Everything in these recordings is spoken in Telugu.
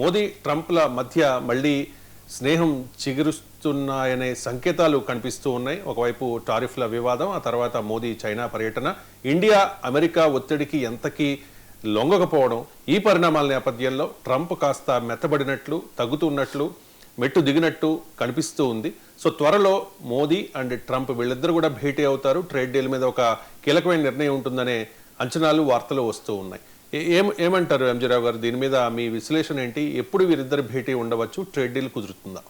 మోదీ ట్రంప్ల మధ్య మళ్ళీ స్నేహం చిగురుస్తున్నాయనే సంకేతాలు కనిపిస్తూ ఉన్నాయి. ఒకవైపు టారిఫ్ల వివాదం ఆ తర్వాత మోదీ చైనా పర్యటన. ఇండియా అమెరికా ఒత్తిడికి ఎంతకీ లొంగకపోవడం ఈ పరిణామాల నేపథ్యంలో ట్రంప్ కాస్త మెత్తబడినట్లు తగ్గుతున్నట్లు మెట్టు దిగినట్టు కనిపిస్తూ ఉంది. సో త్వరలో మోదీ అండ్ ట్రంప్ వీళ్ళిద్దరు కూడా భేటీ అవుతారు. ట్రేడ్ డీల్ మీద ఒక కీలకమైన నిర్ణయం ఉంటుందనే అంచనాలు వార్తలు వస్తూ ఉన్నాయి. ఏం ఏమంటారు ఎంజీరావు గారు? దీని మీద మీ విశ్లేషణ ఏంటి? ఎప్పుడు వీరిద్దరు భేటీ ఉండవచ్చు? ట్రేడ్ డీల్ కుదురుతుందా?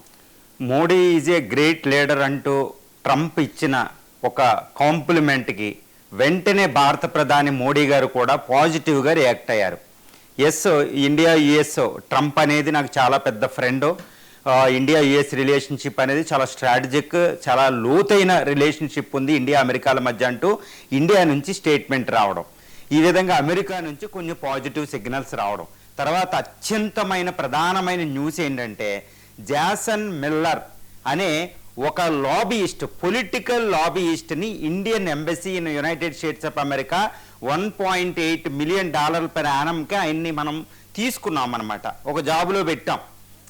Modi is a great leader అంటూ ట్రంప్ ఇచ్చిన ఒక కాంప్లిమెంట్కి వెంటనే భారత ప్రధాని మోడీ గారు కూడా పాజిటివ్గా రియాక్ట్ అయ్యారు. ఎస్ ఇండియా యుఎస్ ట్రంప్ అనేది నాకు చాలా పెద్ద ఫ్రెండ్. ఇండియా యుఎస్ రిలేషన్షిప్ అనేది చాలా స్ట్రాటజిక్ చాలా లోతైన రిలేషన్షిప్ ఉంది ఇండియా అమెరికాల మధ్య అంటూ ఇండియా నుంచి స్టేట్మెంట్ రావడం. ఈ విధంగా అమెరికా నుంచి కొన్ని పాజిటివ్ సిగ్నల్స్ రావడం. తర్వాత అత్యంతమైన ప్రధానమైన న్యూస్ ఏంటంటే జాసన్ మిల్లర్ అనే ఒక lobbyist political లాబీయిస్ట్ని Indian embassy in United States of America one point eight million డాలర్ల పెర్ యానంకి ఆయన్ని మనం తీసుకున్నాం అనమాట ఒక జాబులో పెట్టాం.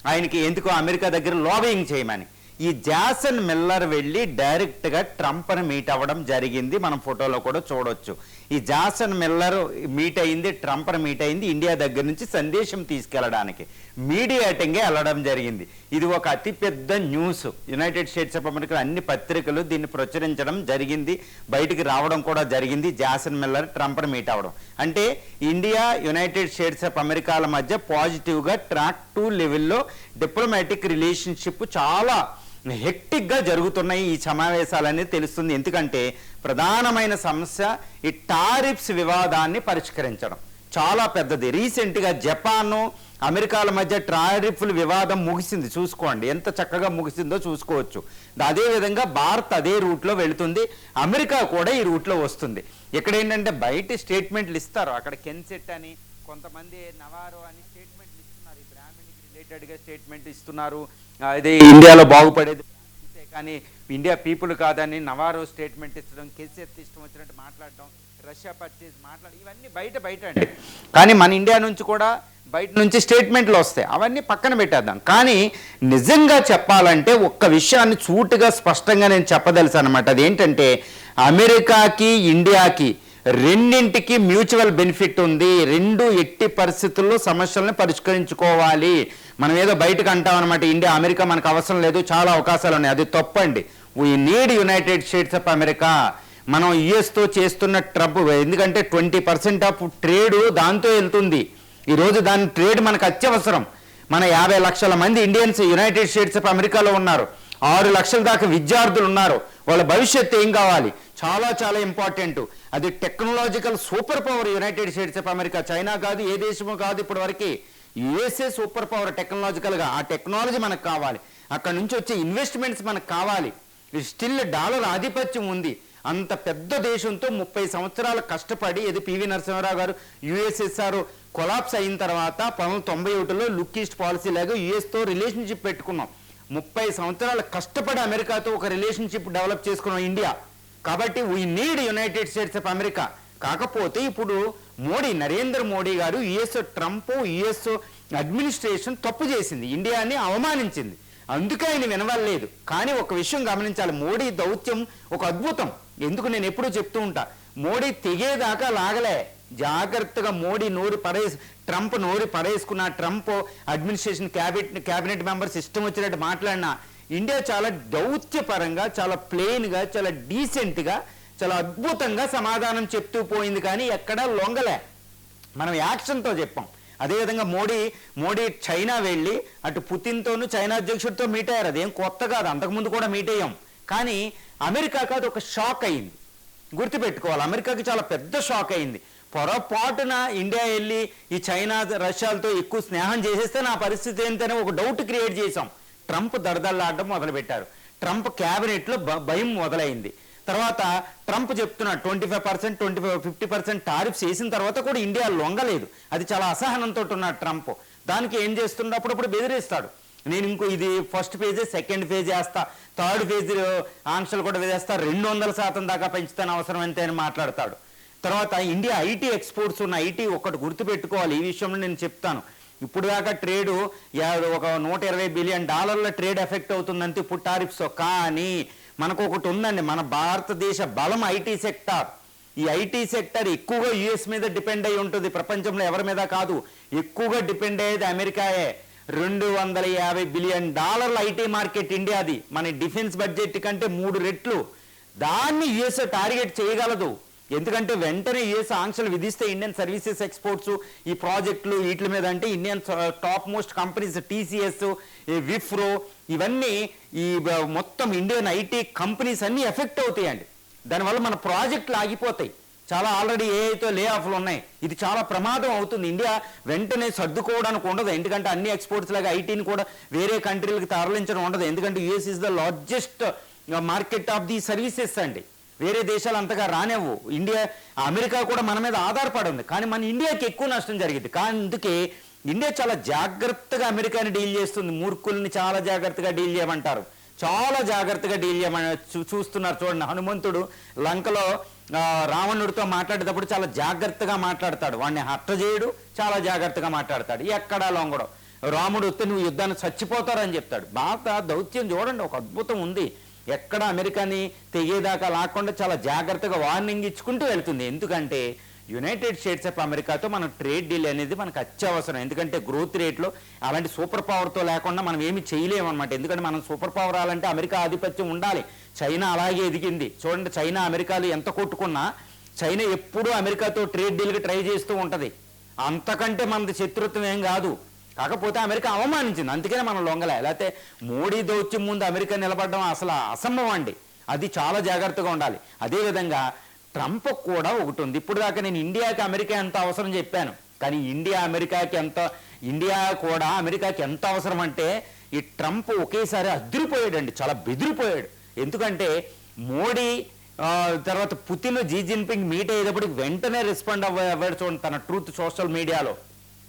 ఆయనకి ఎందుకు అమెరికా దగ్గర లాబింగ్ చేయమని. ఈ జాసన్ మిల్లర్ వెళ్ళి డైరెక్ట్గా ట్రంప్ని మీట్ అవ్వడం జరిగింది. మనం ఫోటోలో కూడా చూడొచ్చు. ఈ జాసన్ మిల్లర్ మీట్ అయింది ట్రంప్ను మీట్ అయింది ఇండియా దగ్గర నుంచి సందేశం తీసుకెళ్ళడానికి. మీడియాటింగే వెళ్ళడం జరిగింది. ఇది ఒక అతిపెద్ద news. United States of America అన్ని పత్రికలు దీన్ని ప్రచురించడం జరిగింది. బయటికి రావడం కూడా జరిగింది జాసన్ మిల్లర్ ట్రంప్ను మీట్ అవ్వడం. అంటే ఇండియా యునైటెడ్ స్టేట్స్ ఆఫ్ అమెరికాల మధ్య పాజిటివ్గా ట్రాక్ టూ లెవెల్లో డిప్లొమాటిక్ రిలేషన్షిప్ చాలా హెక్టిక్గా జరుగుతున్నాయి ఈ సమావేశాలనేది తెలుస్తుంది. ఎందుకంటే ప్రధానమైన సమస్య ఈ టారిఫ్స్ వివాదాన్ని పరిష్కరించడం. చాలా పెద్దది. రీసెంట్గా జపాను అమెరికాల మధ్య టారిఫ్ల వివాదం ముగిసింది. చూసుకోండి. ఎంత చక్కగా ముగిసిందో చూసుకోవచ్చు. అదేవిధంగా భారత్ అదే రూట్లో వెళుతుంది. అమెరికా కూడా ఈ రూట్లో వస్తుంది. ఇక్కడ ఏంటంటే బయట స్టేట్మెంట్లు ఇస్తారు. అక్కడ కెన్సెట్ అని కొంతమంది నవారో అని స్టేట్మెంట్లు ఇస్తున్నారు. ఈ బ్రాహ్మణికి రిలేటెడ్గా స్టేట్మెంట్ ఇస్తున్నారు. ఇది ఇండియాలో బాగుపడేది. కానీ ఇండియా పీపుల్ కాదని నవారో స్టేట్మెంట్ ఇచ్చడం కేసీఆర్ ఇష్టం వచ్చినట్టు మాట్లాడడం రష్యా పర్చేజ్ మాట్లాడడం ఇవన్నీ బయట బయట అండి కానీ మన ఇండియా నుంచి కూడా బయట నుంచి స్టేట్మెంట్లు వస్తాయి. అవన్నీ పక్కన పెట్టేద్దాం. కానీ నిజంగా చెప్పాలంటే ఒక్క విషయాన్ని చూటుగా స్పష్టంగా నేను చెప్పదలుసు అనమాట అదేంటంటే అమెరికాకి ఇండియాకి రెండింటికి మ్యూచువల్ బెనిఫిట్ ఉంది. రెండు ఎట్టి పరిస్థితుల్లో సమస్యలను పరిష్కరించుకోవాలి. మనం ఏదో బయటకు అంటాం అనమాట ఇండియా అమెరికా మనకు అవసరం లేదు చాలా అవకాశాలు ఉన్నాయి. అది తప్పండి. We need United States of America మనం యుఎస్తో చేస్తున్న ట్రబ్ ఎందుకంటే ట్వంటీ పర్సెంట్ ఆఫ్ ట్రేడ్ దాంతో వెళ్తుంది. ఈరోజు దాని ట్రేడ్ మనకు అత్యవసరం. మన యాభై లక్షల మంది ఇండియన్స్ యునైటెడ్ స్టేట్స్ ఆఫ్ అమెరికాలో ఉన్నారు. ఆరు లక్షల దాకా విద్యార్థులు ఉన్నారు. వాళ్ళ భవిష్యత్తు ఏం కావాలి? చాలా చాలా ఇంపార్టెంట్ అది technological super power United States of America China కాదు ఏ దేశమో కాదు ఇప్పటి వరకు యుఎస్ఏ సూపర్ పవర్ టెక్నాలజికల్గా ఆ టెక్నాలజీ మనకు కావాలి. అక్కడ నుంచి వచ్చే ఇన్వెస్ట్మెంట్స్ మనకు కావాలి. స్టిల్ డాలర్ ఆధిపత్యం ఉంది. అంత పెద్ద దేశంతో ముప్పై సంవత్సరాలు కష్టపడి ఇది పివి నరసింహారావు గారు యుఎస్ఎస్ఆర్ కొలాప్స్ అయిన తర్వాత పంతొమ్మిది తొంభై ఒకటిలో లుక్ ఈస్ట్ పాలసీ లాగా యుఎస్తో రిలేషన్షిప్ పెట్టుకున్నాం. ముప్పై సంవత్సరాలు కష్టపడి అమెరికాతో ఒక రిలేషన్షిప్ డెవలప్ చేసుకున్నాం ఇండియా. కాబట్టి we need United States of America కాకపోతే ఇప్పుడు మోడీ నరేంద్ర మోడీ గారు యుఎస్ ట్రంప్ యుఎస్ అడ్మినిస్ట్రేషన్ తప్పు చేసింది. ఇండియాని అవమానించింది. అందుకే ఆయన వినవలేదు కానీ ఒక విషయం గమనించాలి. మోడీ దౌత్యం ఒక అద్భుతం. ఎందుకు నేను ఎప్పుడూ చెప్తూ ఉంటా మోడీ తెగేదాకా లాగలే. జాగ్రత్తగా మోడీ నోరు పడేసి ట్రంప్ నోరు పడేసుకున్న Trump administration cabinet cabinet members ఇష్టం వచ్చినట్టు మాట్లాడినా ఇండియా చాలా దౌత్యపరంగా చాలా ప్లెయిన్గా చాలా డీసెంట్గా చాలా అద్భుతంగా సమాధానం చెప్తూ పోయింది కానీ ఎక్కడా లొంగలే. మనం యాక్షన్తో చెప్పాం. అదేవిధంగా మోడీ మోడీ చైనా వెళ్ళి అటు పుతిన్తోనూ చైనా అధ్యక్షుడితో మీట్ అయ్యారు. అదేం కొత్త కాదు అంతకుముందు కూడా మీట్ అయ్యాం. కానీ అమెరికాకి అది ఒక షాక్ అయింది. గుర్తుపెట్టుకోవాలి అమెరికాకి చాలా పెద్ద షాక్ అయింది. పొరపాటున ఇండియా వెళ్ళి ఈ చైనా రష్యాలతో ఎక్కువ స్నేహం చేసేస్తే నా పరిస్థితి ఏంటనే ఒక డౌట్ క్రియేట్ చేశాం. ట్రంప్ దడదల్లాడడం మొదలుపెట్టారు. ట్రంప్ క్యాబినెట్లో భ- భయం మొదలైంది. తర్వాత ట్రంప్ చెప్తున్నాడు twenty five percent twenty five fifty percent tariffs వేసిన తర్వాత కూడా ఇండియా లొంగలేదు. అది చాలా అసహనంతో ఉన్నాడు ట్రంప్. దానికి ఏం చేస్తుండో అప్పుడప్పుడు బెదిరిస్తాడు. నేను ఇంకో ఇది ఫస్ట్ ఫేజ్ సెకండ్ ఫేజ్ వేస్తా. థర్డ్ ఫేజ్ ఆంక్షలు కూడా వేస్తా రెండు వందల శాతం దాకా పెంచుతాను అవసరం అంతే అని మాట్లాడతాడు. తర్వాత ఇండియా ఐటీ ఎక్స్పోర్ట్స్ ఉన్న ఐటీ ఒకటి గుర్తుపెట్టుకోవాలి. ఈ విషయంలో నేను చెప్తాను. ఇప్పుడు దాకా ట్రేడు ఒక నూట ఇరవై బిలియన్ డాలర్ల ట్రేడ్ ఎఫెక్ట్ అవుతుందంటే ఇప్పుడు టారిఫ్స్. కానీ మనకు ఒకటి ఉందండి మన భారతదేశ బలం ఐటీ సెక్టార్. ఈ ఐటీ సెక్టర్ ఎక్కువగా యుఎస్ మీద డిపెండ్ అయి ఉంటుంది ప్రపంచంలో ఎవరి మీద కాదు. ఎక్కువగా డిపెండ్ అయ్యేది అమెరికాయే. రెండు వందల యాభై బిలియన్ డాలర్ల ఐటీ మార్కెట్ ఇండియాది. మన డిఫెన్స్ బడ్జెట్ కంటే మూడు రెట్లు. దాన్ని యుఎస్ టార్గెట్ చేయగలదు. ఎందుకంటే వెంటనే ఏ ఆంక్షలు విధిస్తే ఇండియన్ సర్వీసెస్ ఎక్స్పోర్ట్స్ ఈ ప్రాజెక్టులు వీటి మీద అంటే Indian top most companies TCS Wipro ఇవన్నీ ఈ మొత్తం ఇండియన్ ఐటీ కంపెనీస్ అన్నీ ఎఫెక్ట్ అవుతాయండి. దానివల్ల మన ప్రాజెక్టులు ఆగిపోతాయి. చాలా ఆల్రెడీ ఏ అయితే లే ఆఫ్లు ఉన్నాయి. ఇది చాలా ప్రమాదం అవుతుంది. ఇండియా వెంటనే సర్దుకోవడానికి ఉండదు. ఎందుకంటే అన్ని ఎక్స్పోర్ట్స్ లాగా ఐటీని కూడా వేరే కంట్రీలకు తరలించడం ఉండదు. ఎందుకంటే US is the largest market of the services అండి. వేరే దేశాలు అంతగా రానివ్వు. ఇండియా అమెరికా కూడా మన మీద ఆధారపడి ఉంది. కానీ మన ఇండియాకి ఎక్కువ నష్టం జరిగింది. కానీ అందుకే ఇండియా చాలా జాగ్రత్తగా అమెరికాని డీల్ చేస్తుంది. మూర్ఖుల్ని చాలా జాగ్రత్తగా డీల్ చేయమంటారు. చాలా జాగ్రత్తగా డీల్ చేయమని చూ- చూస్తున్నారు చూడండి. హనుమంతుడు లంకలో రావణుడితో మాట్లాడేటప్పుడు చాలా జాగ్రత్తగా మాట్లాడతాడు. వాడిని హత్య చేయడు చాలా జాగ్రత్తగా మాట్లాడతాడు. ఎక్కడా లొంగడం? రాముడు వస్తే నువ్వు యుద్ధాన్ని చచ్చిపోతారని చెప్తాడు. భారత దౌత్యం చూడండి. ఒక అద్భుతం ఉంది. ఎక్కడ అమెరికాని తెగేదాకా లాక్కుండా చాలా జాగ్రత్తగా వార్నింగ్ ఇచ్చుకుంటూ వెళ్తుంది. ఎందుకంటే యునైటెడ్ స్టేట్స్ ఆఫ్ అమెరికాతో మన ట్రేడ్ డీల్ అనేది మనకు అత్యవసరం. ఎందుకంటే గ్రోత్ రేట్లో అలాంటి సూపర్ పవర్తో లేకుండా మనం ఏమి చేయలేము అనమాట ఎందుకంటే మనం సూపర్ పవర్ రావాలంటే అమెరికా ఆధిపత్యం ఉండాలి. చైనా అలాగే ఎదిగింది. చూడండి చైనా అమెరికాలు ఎంత కొట్టుకున్నా చైనా ఎప్పుడూ అమెరికాతో ట్రేడ్ డీల్కి ట్రై చేస్తూ ఉంటుంది. అంతకంటే మనది శత్రుత్వం ఏం కాదు. కాకపోతే అమెరికా అవమానించింది. అందుకనే మనం లొంగలే. లేకపోతే మోడీ దౌత్యం ముందు అమెరికా నిలబడడం అసలు అసంభవం అండి. అది చాలా జాగ్రత్తగా ఉండాలి. అదేవిధంగా ట్రంప్ కూడా ఒకటి ఉంది. ఇప్పుడు దాకా నేను ఇండియాకి అమెరికా ఎంత అవసరం చెప్పాను. కానీ ఇండియా అమెరికాకి ఎంత ఇండియా కూడా అమెరికాకి ఎంత అవసరం అంటే ఈ ట్రంప్ ఒకేసారి అదిరిపోయాడండి. చాలా బెదిరిపోయాడు. ఎందుకంటే మోడీ తర్వాత పుతిన్ జీ జిన్పింగ్ మీట్ అయ్యేటప్పటికి వెంటనే రెస్పాండ్ అవ్వ అవ్వాడు చూడండి తన ట్రూత్ సోషల్ మీడియాలో.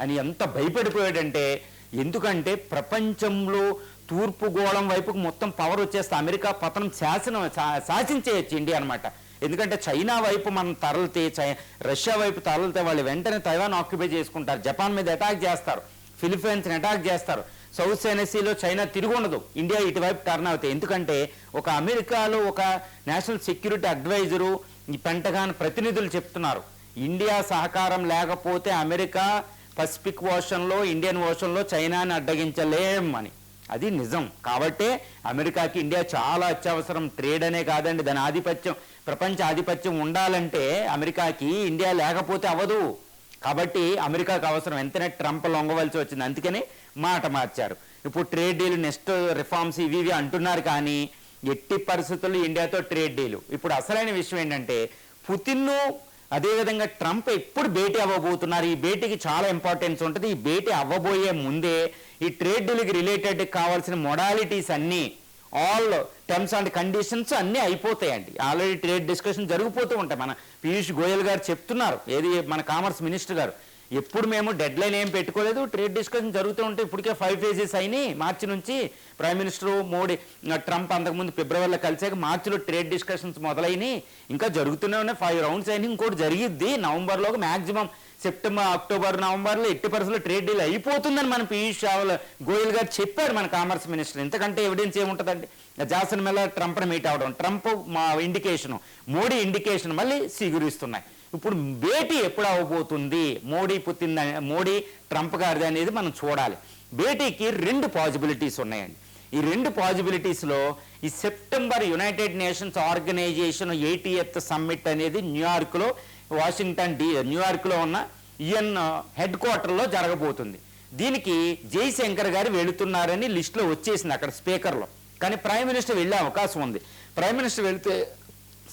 అని ఎంత భయపడిపోయాడంటే ఎందుకంటే ప్రపంచంలో తూర్పు గోళం వైపుకు మొత్తం పవర్ వచ్చేస్తే అమెరికా పతనం శాసనం శాసించేయచ్చు ఇండియా అనమాట ఎందుకంటే చైనా వైపు మనం తరలితే చై రష్యా వైపు తరలితే వాళ్ళు వెంటనే తైవాన్ ఆక్యుపై చేసుకుంటారు. జపాన్ మీద అటాక్ చేస్తారు. ఫిలిప్పైన్స్ని అటాక్ చేస్తారు. సౌత్ చైనాసీలో చైనా తిరిగి ఉండదు. ఇండియా ఇటువైపు టర్న్ అవుతాయి. ఎందుకంటే ఒక అమెరికాలో ఒక నేషనల్ సెక్యూరిటీ అడ్వైజరు ఈ పెంటగాన్ ప్రతినిధులు చెప్తున్నారు. ఇండియా సహకారం లేకపోతే అమెరికా పసిఫిక్ ఓషన్లో ఇండియన్ ఓషన్లో చైనాని అడ్డగించలేం అని. అది నిజం. కాబట్టే అమెరికాకి ఇండియా చాలా అత్యవసరం. ట్రేడ్ అనే కాదండి దాని ఆధిపత్యం ప్రపంచ ఆధిపత్యం ఉండాలంటే అమెరికాకి ఇండియా లేకపోతే అవ్వదు. కాబట్టి అమెరికాకు అవసరం. ఎంతనే ట్రంప్ లొంగవలసి వచ్చింది. అందుకని మాట మార్చారు. ఇప్పుడు ట్రేడ్ డీల్ నెక్స్ట్ రిఫార్మ్స్ ఇవి ఇవి అంటున్నారు కానీ ఎట్టి పరిస్థితుల్లో ఇండియాతో ట్రేడ్ డీలు ఇప్పుడు అసలైన విషయం ఏంటంటే పుతిన్ను అదేవిధంగా ట్రంప్ ఎప్పుడు భేటీ అవ్వబోతున్నారు? ఈ భేటీకి చాలా ఇంపార్టెన్స్ ఉంటుంది. ఈ భేటీ అవ్వబోయే ముందే ఈ ట్రేడ్ డీల్కి రిలేటెడ్ కావాల్సిన మొడాలిటీస్ అన్నీ ఆల్ టర్మ్స్ అండ్ కండిషన్స్ అన్నీ అయిపోతాయండి. ఆల్రెడీ ట్రేడ్ డిస్కషన్ జరిగిపోతూ ఉంటాయి. మన పీయూష్ గోయల్ గారు చెప్తున్నారు. ఏది మన కామర్స్ మినిస్టర్ గారు ఎప్పుడు మేము డెడ్ లైన్ ఏం పెట్టుకోలేదు. ట్రేడ్ డిస్కషన్ జరుగుతూ ఉంటే ఇప్పటికే ఫైవ్ ఫేజెస్ అయినాయి. మార్చి నుంచి ప్రైమ్ మినిస్టర్ మోడీ ట్రంప్ అంతకుముందు ఫిబ్రవరిలో కలిసాక మార్చిలో ట్రేడ్ డిస్కషన్స్ మొదలైనవి ఇంకా జరుగుతూనే ఉన్నాయి. ఫైవ్ రౌండ్స్ అయినాయి. ఇంకోటి జరిగిద్ది. నవంబర్లో మాక్సిమం సెప్టెంబర్ అక్టోబర్ నవంబర్లో ఎట్టి పరిస్థితుల్లో ట్రేడ్ డీల్ అయిపోతుందని మన పీయూష్ చావల్ గోయల్ గారు చెప్పారు మన కామర్స్ మినిస్టర్ ఎంతకంటే ఎవిడెన్స్ ఏముంటుందండి? జాసన్ మెల్ల ట్రంప్ని మీట్ అవడం ట్రంప్ మా ఇండికేషన్ మోడీ ఇండికేషన్ మళ్ళీ స్వీకరిస్తున్నాయి. ఇప్పుడు భేటీ ఎప్పుడు అవ్వబోతుంది మోడీ పుట్టింది మోడీ ట్రంప్ గారిది అనేది మనం చూడాలి. భేటీకి రెండు పాజిబిలిటీస్ ఉన్నాయండి. ఈ రెండు పాజిబిలిటీస్లో ఈ September United Nations Organization eightieth summit అనేది న్యూయార్క్లో వాషింగ్టన్ డి న్యూయార్క్లో ఉన్న యుఎన్ హెడ్ క్వార్టర్లో జరగబోతుంది. దీనికి జైశంకర్ గారు వెళుతున్నారని లిస్టులో వచ్చేసింది అక్కడ స్పీకర్లో. కానీ ప్రైమ్ మినిస్టర్ వెళ్ళే అవకాశం ఉంది. ప్రైమ్ మినిస్టర్ వెళితే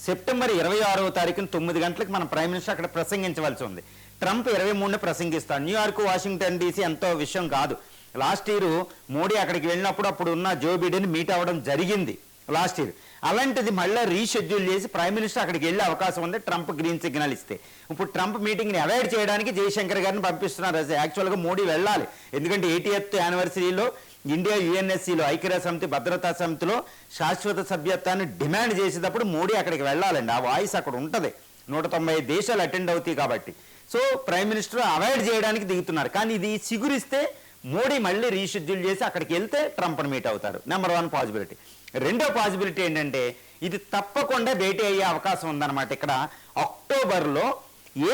సెప్టెంబర్ ఇరవై ఆరవ తారీఖున తొమ్మిది గంటలకు మన ప్రైమ్ మినిస్టర్ అక్కడ ప్రసంగించవలసి ఉంది. ట్రంప్ ఇరవై మూడున ప్రసంగిస్తాడు. న్యూయార్క్ వాషింగ్టన్ డీసీ ఎంతో విషయం కాదు. లాస్ట్ ఇయర్ మోడీ అక్కడికి వెళ్ళినప్పుడు అప్పుడు ఉన్న జో బిడెన్ మీట్ అవ్వడం జరిగింది లాస్ట్ ఇయర్. అలాంటిది మళ్ళీ రీషెడ్యూల్ చేసి ప్రైమ్ మినిస్టర్ అక్కడికి వెళ్ళే అవకాశం ఉంది. ట్రంప్ గ్రీన్ సిగ్నల్ ఇస్తే. ఇప్పుడు ట్రంప్ మీటింగ్ని అవాయిడ్ చేయడానికి జయశంకర్ గారిని పంపిస్తున్నారు. యాక్చువల్గా మోడీ వెళ్ళాలి. ఎందుకంటే ఎయిటీఎత్ యానివర్సరీలో ఇండియా యుఎన్ఎస్సిలో ఐక్యరాజ్య సమితి భద్రతా సమితిలో శాశ్వత సభ్యత్వాన్ని డిమాండ్ చేసేటప్పుడు మోడీ అక్కడికి వెళ్ళాలండి. ఆ వాయిస్ అక్కడ ఉంటుంది. నూట తొంభై దేశాలు అటెండ్ అవుతాయి కాబట్టి. సో ప్రైమ్ మినిస్టర్ అవాయిడ్ చేయడానికి దిగుతున్నారు. కానీ ఇది చిగురిస్తే మోడీ మళ్ళీ రీషెడ్యూల్ చేసి అక్కడికి వెళ్తే ట్రంప్ని మీట్ అవుతారు. నెంబర్ వన్ పాసిబిలిటీ రెండో పాసిబిలిటీ ఏంటంటే ఇది తప్పకుండా భేటీ అయ్యే అవకాశం ఉందన్నమాట. ఇక్కడ అక్టోబర్లో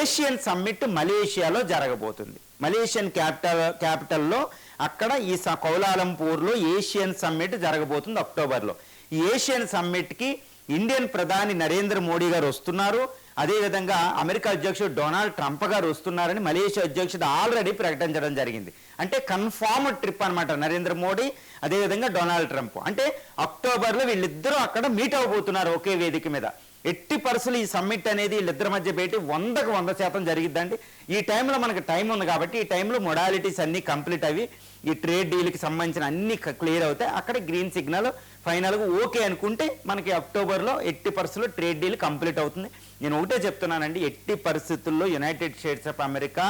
ఏషియన్ సమ్మిట్ మలేషియాలో జరగబోతుంది. మలేషియన్ క్యాపిటల్ క్యాపిటల్లో అక్కడ ఈ స- కౌలాలంపూర్లో ఏషియన్ సమ్మిట్ జరగబోతుంది అక్టోబర్లో. ఈ ఏషియన్ సమ్మిట్కి ఇండియన్ ప్రధాని నరేంద్ర మోడీ గారు వస్తున్నారు. అదేవిధంగా అమెరికా అధ్యక్షుడు డొనాల్డ్ ట్రంప్ గారు వస్తున్నారని మలేషియా అధ్యక్షుడు ఆల్రెడీ ప్రకటించడం జరిగింది. అంటే కన్ఫామ్ ట్రిప్ అనమాట నరేంద్ర మోడీ అదేవిధంగా డొనాల్డ్ ట్రంప్. అంటే అక్టోబర్లో వీళ్ళిద్దరూ అక్కడ మీట్ అవబోతున్నారు ఒకే వేదిక మీద. ఎట్టి పర్సులు ఈ సమ్మిట్ అనేది వీళ్ళిద్దరి మధ్య భేటీ వందకు వంద శాతం జరిగిద్దండి. ఈ టైంలో మనకి టైం ఉంది కాబట్టి ఈ టైంలో మొడాలిటీస్ అన్నీ కంప్లీట్ అవి ఈ ట్రేడ్ డీల్కి సంబంధించిన అన్ని క్లియర్ అవుతాయి. అక్కడ గ్రీన్ సిగ్నల్ ఫైనల్గా ఓకే అనుకుంటే మనకి అక్టోబర్లో ఎట్టి పరిస్థితుల్లో ట్రేడ్ డీల్ కంప్లీట్ అవుతుంది. నేను ఒకటే చెప్తున్నానండి ఎట్టి పరిస్థితుల్లో యునైటెడ్ స్టేట్స్ ఆఫ్ అమెరికా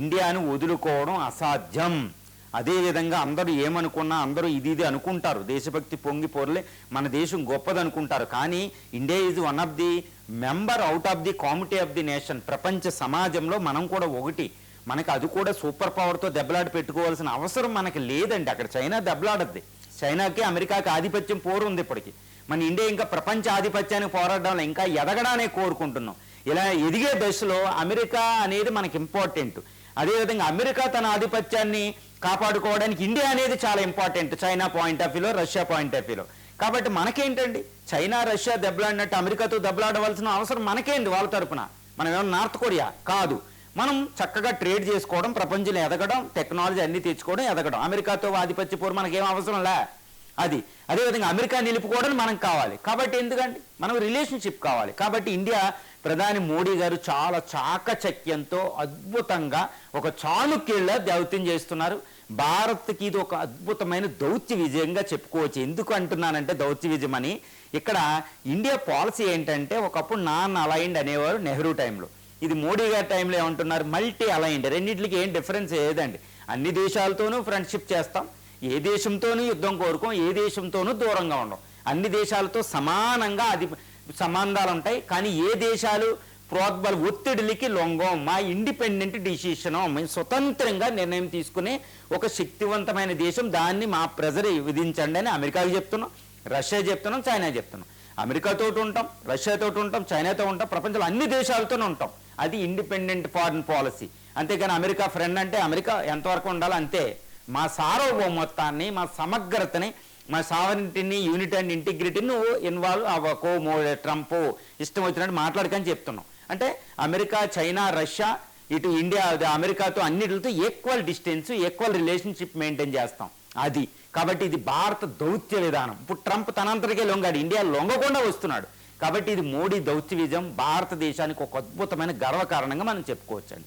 ఇండియాను వదులుకోవడం అసాధ్యం. అదేవిధంగా అందరూ ఏమనుకున్నా అందరూ ఇది ఇది అనుకుంటారు. దేశభక్తి పొంగి పొరలే మన దేశం గొప్పది అనుకుంటారు కానీ India is one of the member out of the comity of the nation. ప్రపంచ సమాజంలో మనం కూడా ఒకటి. మనకి అది కూడా సూపర్ పవర్తో దెబ్బలాట పెట్టుకోవాల్సిన అవసరం మనకి లేదండి. అక్కడ చైనా దెబ్బలాడద్ది. చైనాకి అమెరికాకి ఆధిపత్యం పోరు ఉంది ఇప్పటికి. మన ఇండియా ఇంకా ప్రపంచ ఆధిపత్యానికి పోరాడడంలో ఇంకా ఎదగడానే కోరుకుంటున్నాం. ఇలా ఎదిగే దశలో అమెరికా అనేది మనకి ఇంపార్టెంట్. అదేవిధంగా అమెరికా తన ఆధిపత్యాన్ని కాపాడుకోవడానికి ఇండియా అనేది చాలా ఇంపార్టెంట్ చైనా పాయింట్ ఆఫ్ వ్యూలో రష్యా పాయింట్ ఆఫ్ వ్యూలో కాబట్టి మనకేంటండి? చైనా రష్యా దెబ్బలాడినట్టు అమెరికాతో దెబ్బలాడవలసిన అవసరం మనకేంటి వాళ్ళ తరపున? మనం ఏమన్నా నార్త్ కొరియా కాదు. మనం చక్కగా ట్రేడ్ చేసుకోవడం ప్రపంచంలో ఎదగడం టెక్నాలజీ అన్ని తెచ్చుకోవడం ఎదగడం. అమెరికాతో ఆధిపత్య పోరు మనకేం అవసరం లే. అది. అదేవిధంగా అమెరికా నిలుపుకోవడం మనకు కావాలి. కాబట్టి ఎందుకండి? మనం రిలేషన్షిప్ కావాలి. కాబట్టి ఇండియా ప్రధాని మోడీ గారు చాలా చాకచక్యంతో అద్భుతంగా ఒక చాణుక్యుల దౌత్యం చేస్తున్నారు. భారత్కి ఇది ఒక అద్భుతమైన దౌత్య విజయంగా చెప్పుకోవచ్చు. ఎందుకు అంటున్నానంటే దౌత్య విజయం అని. ఇక్కడ ఇండియా పాలసీ ఏంటంటే ఒకప్పుడు నాన్ అలైన్డ్ అనేవారు నెహ్రూ టైంలో. ఇది మోడీ గారి టైంలో ఏమంటున్నారు? Multi aligned. రెండింటికి ఏం డిఫరెన్స్ ఏదండి? అన్ని దేశాలతోనూ ఫ్రెండ్షిప్ చేస్తాం. ఏ దేశంతోనూ యుద్ధం కోరుకోం ఏ దేశంతోనూ దూరంగా ఉండం. అన్ని దేశాలతో సమానంగా అది సంబంధాలు ఉంటాయి కానీ ఏ దేశాలు ప్రోద్బల ఒత్తిడికి లొంగం? మా ఇండిపెండెంట్ డిసిషన్ మేము స్వతంత్రంగా నిర్ణయం తీసుకునే ఒక శక్తివంతమైన దేశం. దాన్ని మా ప్రజలు విధించండి అని అమెరికాకి చెప్తున్నాం రష్యా చెప్తున్నాం చైనా చెప్తున్నాం. అమెరికాతో ఉంటాం రష్యాతో ఉంటాం చైనాతో ఉంటాం ప్రపంచంలో అన్ని దేశాలతోనే ఉంటాం. అది ఇండిపెండెంట్ ఫారిన్ పాలసీ. అంతేగాని అమెరికా ఫ్రెండ్ అంటే అమెరికా ఎంతవరకు ఉండాలో? అంతే. మా సార్వభౌమత్వాన్ని మా సమగ్రతని మా సావరింటిని యూనిట్ అండ్ ఇంటిగ్రిటీని నువ్వు ఇన్వాల్వ్ అవ్వకో మో ట్రంప్ ఇష్టం వచ్చినట్టు మాట్లాడకని చెప్తున్నాం అంటే అమెరికా చైనా రష్యా ఇటు ఇండియా అమెరికాతో అన్నిటితో equal distance equal relationship maintain చేస్తాం. అది. కాబట్టి ఇది భారత దౌత్య విధానం. ఇప్పుడు ట్రంప్ తనంతటికే లొంగాడు. ఇండియా లొంగకుండా వస్తున్నాడు. కాబట్టి ఇది మోడీ దౌత్య విజయం భారతదేశానికి ఒక అద్భుతమైన గర్వకారణంగా మనం చెప్పుకోవచ్చండి.